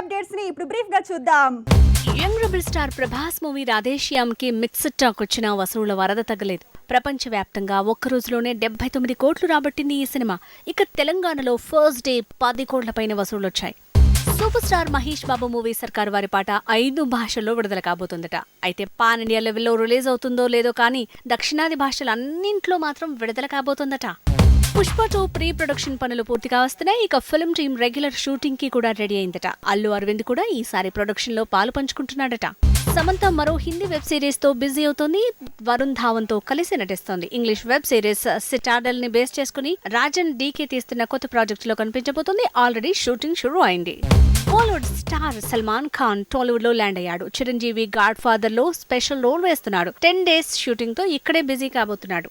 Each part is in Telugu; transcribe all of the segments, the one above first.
అప్డేట్స్ని ఇప్పుడు బ్రీఫ్గా చూద్దాం. Young rebel star Prabhas movie రాధేశ్యామ్కి mixed talk వచ్చిన వసూళ్ళ వరద తగ్గలేదు. ప్రపంచవ్యాప్తంగా ఒక్క రోజులోనే డెబ్బై తొమ్మిది కోట్లు రాబట్టింది ఈ సినిమా. ఇక తెలంగాణలో ఫస్ట్ డే పది కోట్ల పైన వసూళ్ళొచ్చాయి. Super star Mahesh Babu movie Sarkaru Vaari Paata ఐదు భాషల్లో విడుదల కాబోతుందట. అయితే పాన్ ఇండియా లెవెల్లో రిలీజ్ అవుతుందో లేదో కానీ దక్షిణాది భాషలు అన్నింట్లో మాత్రం విడుదల కాబోతుందట. పుష్ప టూ ప్రీ ప్రొడక్షన్ పనులు పూర్తిగా వస్తున్నాయి. ఇక ఫిల్మ్ టీం రెగ్యులర్ షూటింగ్కి కూడా రెడీ అయిందట. అల్లు అరవింద్ కూడా ఈసారి ప్రొడక్షన్లో పాలు పంచుకుంటున్నాడట. సమంత మరో హిందీ వెబ్ సిరీస్తో బిజీ అవుతోంది. వరుణ్ ధావన్తో కలిసి నటిస్తోంది. ఇంగ్లీష్ వెబ్ సిరీస్ సిటాడల్ని బేస్ చేసుకుని రాజన్ డీకే తీస్తున్న కొత్త ప్రాజెక్ట్లో కనిపించబోతుంది. ఆల్రెడీ షూటింగ్ షురూ అయింది. బాలీవుడ్ స్టార్ సల్మాన్ ఖాన్ టాలీవుడ్లో ల్యాండ్ అయ్యాడు. చిరంజీవి గాడ్ ఫాదర్లో స్పెషల్ రోల్ వేస్తున్నాడు. టెన్ డేస్ షూటింగ్తో ఇక్కడే బిజీ కాబోతున్నాడు.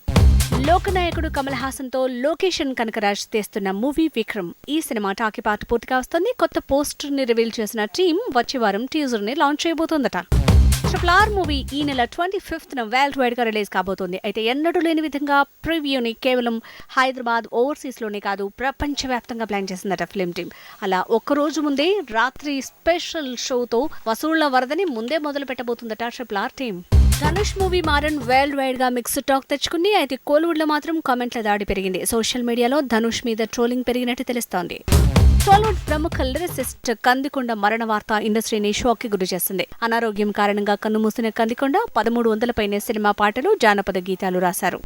లోకనాయకుడు కమల్ హాసన్తో లోకేషన్ కనకరాజ్ తెస్తున్న మూవీ విక్రమ్. ఈ సినిమా టాకీ పూర్తిగా వస్తుంది. కొత్త పోస్టర్ని రివీల్ చేసిన టీం వచ్చే వారం టీజర్ని లాంచ్ చేయబోతోందట. ట్రిపుల్ ఆర్ మూవీ ఈ నెల ట్వంటీ ఫిఫ్త్ న వరల్డ్ వైడ్గా రిలీజ్ కాబోతోంది. అయితే ఎన్నడూ లేని విధంగా ప్రివ్యూని కేవలం హైదరాబాద్ ఓవర్సీస్లోనే కాదు ప్రపంచవ్యాప్తంగా ప్లాన్ చేసిందట ఫిల్మ్ టీం అలా ఒక్కరోజు ముందే రాత్రి స్పెషల్ షోతో వసూళ్ళ వరదని ముందే మొదలు పెట్టబోతుందట triple R team Dhanush movie Maaran world వైడ్గా మిక్స్డ్ టాక్ తెచ్చుకుంది. అయితే కోలీవుడ్లో మాత్రం కామెంట్ల దాడి పెరిగింది. సోషల్ మీడియాలో ధనుష్ మీద ట్రోలింగ్ పెరిగినట్టు తెలుస్తోంది. టాలీవుడ్ ప్రముఖ లిరిసిస్ట్ కందికొండ మరణ వార్త ఇండస్ట్రీని షాక్కి గురి చేస్తుంది. అనారోగ్యం కారణంగా కన్నుమూసిన కందికొండ పదమూడు వందల పైనే సినిమా పాటలు జానపద గీతాలు రాశారు.